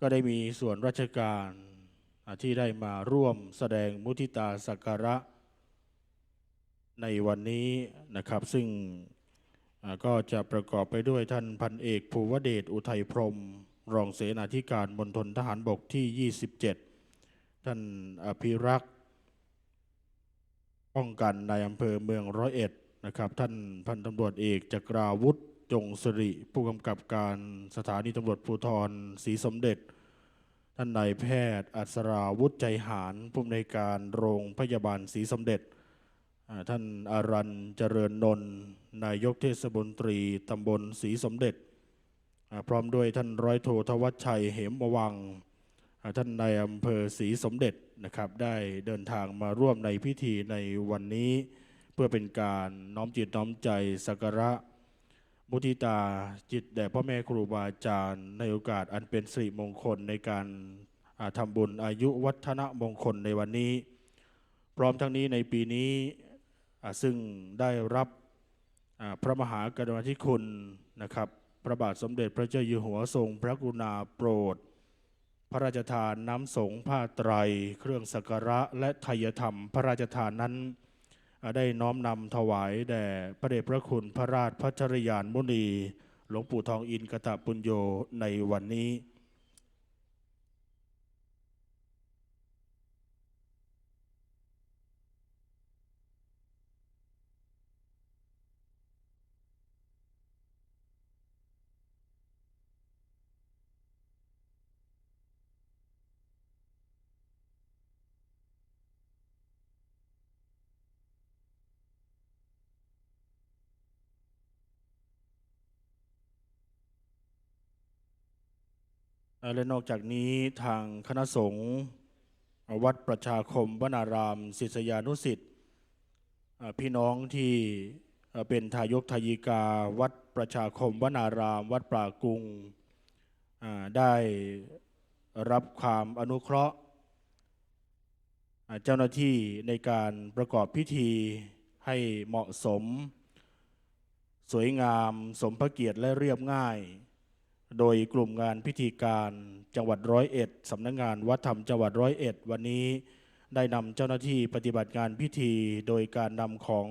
ก็ได้มีส่วนราชการที่ได้มาร่วมแสดงมุทิตาสักการะ ในวันนี้นะครับ ซึ่งก็จะประกอบไปด้วยท่านพันเอกภูวเดชอุทัยพรม รองเสนาธิการมณฑลทหารบกที่ 27 ท่านอภิรักษ์ป้องกันในอำเภอเมืองร้อยเอ็ดนะครับ ท่านพันตำรวจเอกจักราวุฒิ จงสิริผู้กำกับการสถานีตำรวจภูธรศรีสมเด็จ ท่านนายแพทย์ อัศราวุฒิใจหารผู้อำนวยการโรงพยาบาลศรีสมเด็จ ท่านอารันเจริญนนท์นายกเทศมนตรีตำบลศรีสมเด็จ พร้อมด้วยท่านร้อยโททวัชชัยเหมวัง ท่านนายอำเภอศรีสมเด็จนะครับได้เดินทางมาร่วมในพิธีในวันนี้ เพื่อเป็นการน้อมจิตน้อมใจสักการะ มุทิตาจิตแด่พ่อแม่ครูบาอาจารย์ในโอกาสอันเป็นสิริมงคลในการทำบุญอายุวัฒนมงคลในวันนี้ พร้อมทั้งนี้ในปีนี้ซึ่งได้รับพระมหากรุณาธิคุณนะครับ พระบาทสมเด็จพระเจ้าอยู่หัวทรงพระกรุณาโปรด พระราชทานน้ำสงฆ์ผ้าไตร เครื่องสักการะและไทยธรรม พระราชทานนั้น ได้น้อมนำถวายแด่พระเดชพระคุณพระราชพัชรยานมุนี หลวงปู่ทองอินกตะปุญโญในวันนี้ และนอกจากนี้ทางคณะสงฆ์วัดประชาคมวนารามศิษยานุสิทธิ์พี่น้องที่เป็นทายกทายิกา วัดประชาคมวนาราม วัดปรากรุงอ่าได้รับความอนุเคราะห์เจ้าหน้าที่ในการประกอบพิธีให้เหมาะสม สวยงาม สมพระเกียรติและเรียบง่าย โดยกลุ่มงานพิธีการจังหวัดร้อยเอ็ดสำนักงานวัดธรรมจังหวัดร้อยเอ็ดวันนี้ได้นำเจ้าหน้าที่ปฏิบัติงานพิธี โดยการนำของ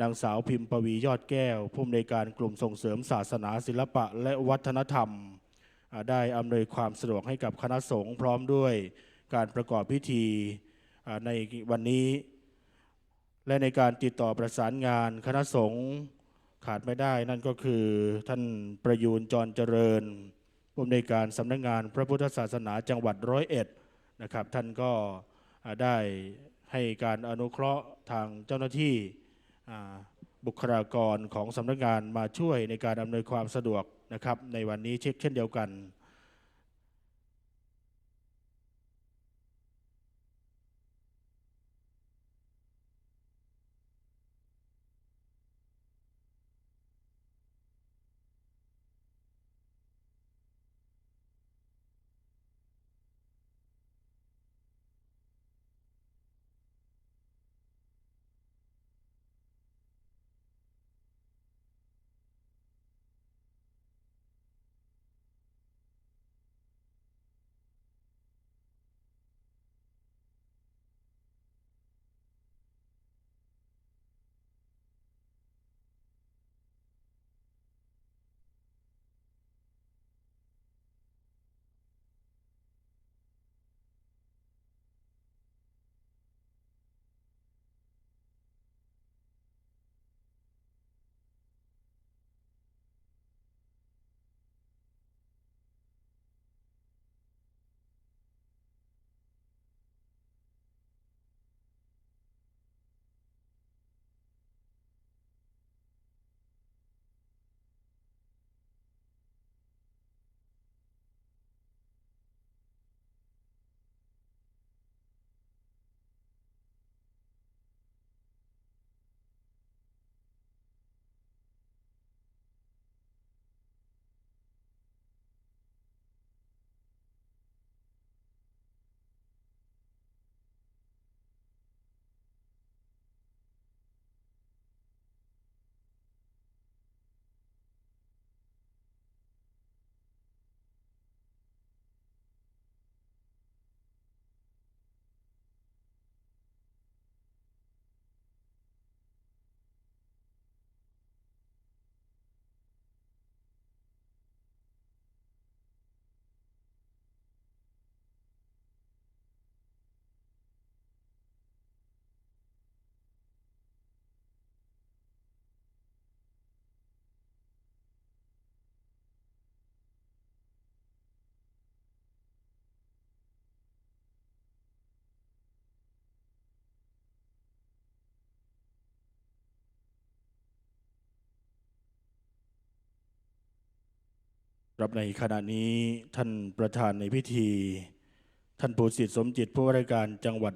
นางสาวพิมพ์ปวียอดแก้วผู้อำนวยการกลุ่มส่งเสริมศาสนาศิลปะและวัฒนธรรม ได้อำนวยความสะดวกให้กับคณะสงฆ์พร้อมด้วยการประกอบพิธีในวันนี้ และในการติดต่อประสานงานคณะสงฆ์ ขาดไม่ได้นั่นก็คือท่านประยูนจรเจริญผู้อำนวยการสำนักงานพระพุทธศาสนาจังหวัดร้อยเอ็ดนะครับ ท่านก็ได้ให้การอนุเคราะห์ทางเจ้าหน้าที่บุคลากรของสำนักงานมาช่วยในการอำนวยความสะดวกนะครับ ในวันนี้เช็คเช่นเดียวกัน รับในขณะนี้ท่านประธานในพิธี ท่านผู้สิทธิสมจิตผู้ว่าราชการจังหวัด